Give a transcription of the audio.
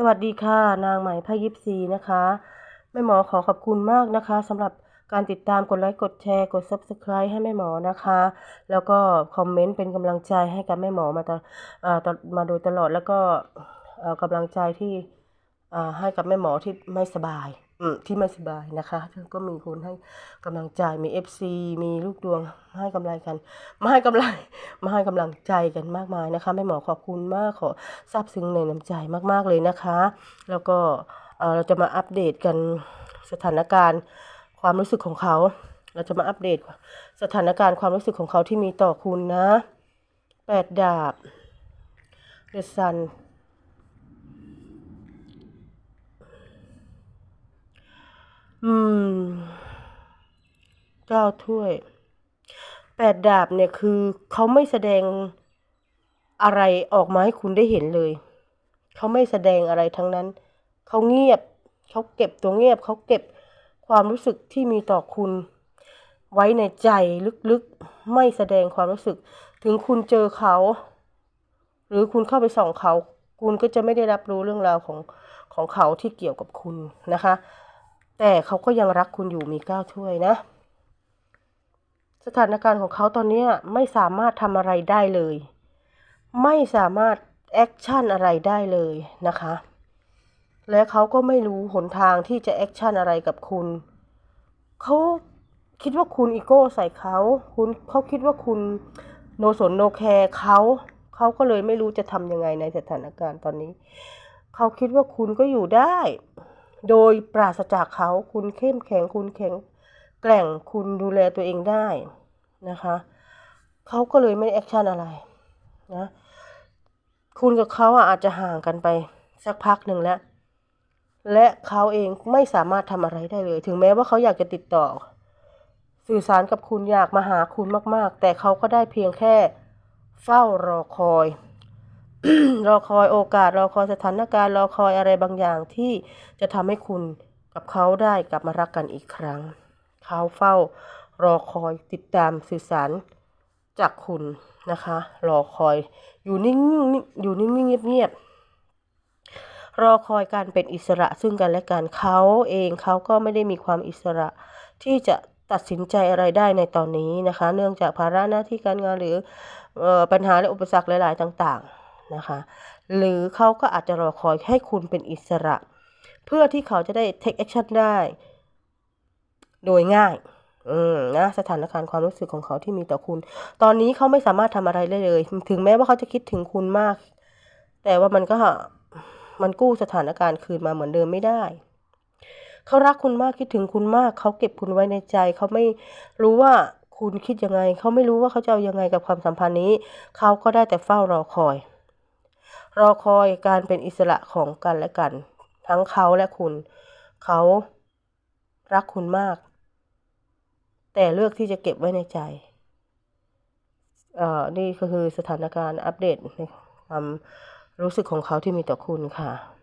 สวัสดีค่ะ นางใหม่พายิปซีนะคะแม่หมอขอขอบคุณมากนะคะสำหรับการติดตามกดไลค์กดแชร์กด Subscribe ให้แม่หมอนะคะ แล้วก็คอมเมนต์เป็นกำลังใจให้กับแม่หมอมาตลเอ่อมาโดยตลอดแล้วก็กำลังใจที่ให้กับแม่หมอที่ไม่สบาย ที่ไม่สบายนะคะก็มีคนให้กำลังใจมี FC มีลูกดวงมาให้กำลังกันมาให้กำลังมาให้กำลังใจกันมากมายนะคะแม่หมอขอบคุณมากขอซาบซึ้งในน้ำใจมากๆเลยนะคะ แล้วก็เอ่อเราจะมาอัปเดตกันสถานการณ์ความรู้สึกของเขา เราจะมาอัปเดตสถานการณ์ความรู้สึกของเขาที่มีต่อคุณนะแปดดาบเดซัน อืมเก้าถ้วยแปดดาบเนี่ยคือเขาไม่แสดงอะไรออกมาให้คุณได้เห็นเลย เขาไม่แสดงอะไรทั้งนั้น เขาเงียบ เขาเก็บตัวเงียบ เขาเก็บความรู้สึกที่มีต่อคุณ ไว้ในใจลึกๆ ไม่แสดงความรู้สึก ถึงคุณเจอเขา หรือคุณเข้าไปส่องเขา คุณก็จะไม่ได้รับรู้เรื่องราวของของเขาที่เกี่ยวกับคุณนะคะ แต่เขาก็ยังรักคุณอยู่มีเก้าถ้วยนะ สถานการณ์ของเขาตอนนี้ไม่สามารถทำอะไรได้เลย ไม่สามารถแอคชั่นอะไรได้เลยนะคะ และเขาก็ไม่รู้หนทางที่จะแอคชั่นอะไรกับคุณ เขาคิดว่าคุณอีโก้ใส่เขา คุณเขาคิดว่าคุณโนสนโนแคร์เขาเขาก็เลยไม่รู้จะทำยังไงในสถานการณ์ตอนนี้ เขาคิดว่าคุณก็อยู่ได้ โดยปราศจากเขาคุณเข้มแข็งคุณแข็งแกร่งคุณดูแลตัวเองได้นะคะเขาก็เลยไม่แอคชั่นอะไรนะคุณกับเขาอาจจะห่างกันไปสักพักหนึ่งแล้ว และเขาเองไม่สามารถทำอะไรได้เลย ถึงแม้ว่าเขาอยากจะติดต่อ สื่อสารกับคุณอยากมาหาคุณมาก ๆ แต่เขาก็ได้เพียงแค่เฝ้ารอคอย รอคอยโอกาสรอคอยสถานการณ์รอคอยอะไรบางอย่างที่จะทำให้คุณกับเขาได้กลับมารักกันอีกครั้ง เขาเฝ้ารอคอยติดตามสื่อสารจากคุณนะคะ รอคอยอยู่นิ่งๆอยู่นิ่งๆเงียบๆรอคอยการเป็นอิสระซึ่งกันและกันเขาเองเขาก็ไม่ได้มีความอิสระที่จะตัดสินใจอะไรได้ในตอนนี้นะคะ เนื่องจากภาระหน้าที่การงานหรือออปัญหาและอุปสรรคหลาย ๆ ต่าง ๆ นะคะ หรือเขาก็อาจจะรอคอยให้คุณเป็นอิสระ เพื่อที่เขาจะได้ take action ได้ โดยง่ายอืมนะสถานการณ์ความรู้สึกของเขาที่มีต่อคุณ ตอนนี้เขาไม่สามารถทำอะไรได้เลย ถึงแม้ว่าเขาจะคิดถึงคุณมาก แต่ว่ามันก็มันกู้สถานการณ์คืนมาเหมือนเดิมไม่ได้เขารักคุณมากคิดถึงคุณมาก เขาเก็บคุณไว้ในใจ เขาไม่รู้ว่าคุณคิดยังไง เขาไม่รู้ว่าเขาจะเอายังไงกับความสัมพันธ์นี้ เขาก็ได้แต่เฝ้ารอคอย รอคอยการเป็นอิสระของกันและกัน ทั้งเขาและคุณ เขารักคุณมาก แต่เลือกที่จะเก็บไว้ในใจเอ่อนี่ก็คือสถานการณ์อัปเดตในความรู้สึกของเขาที่มีต่อคุณค่ะ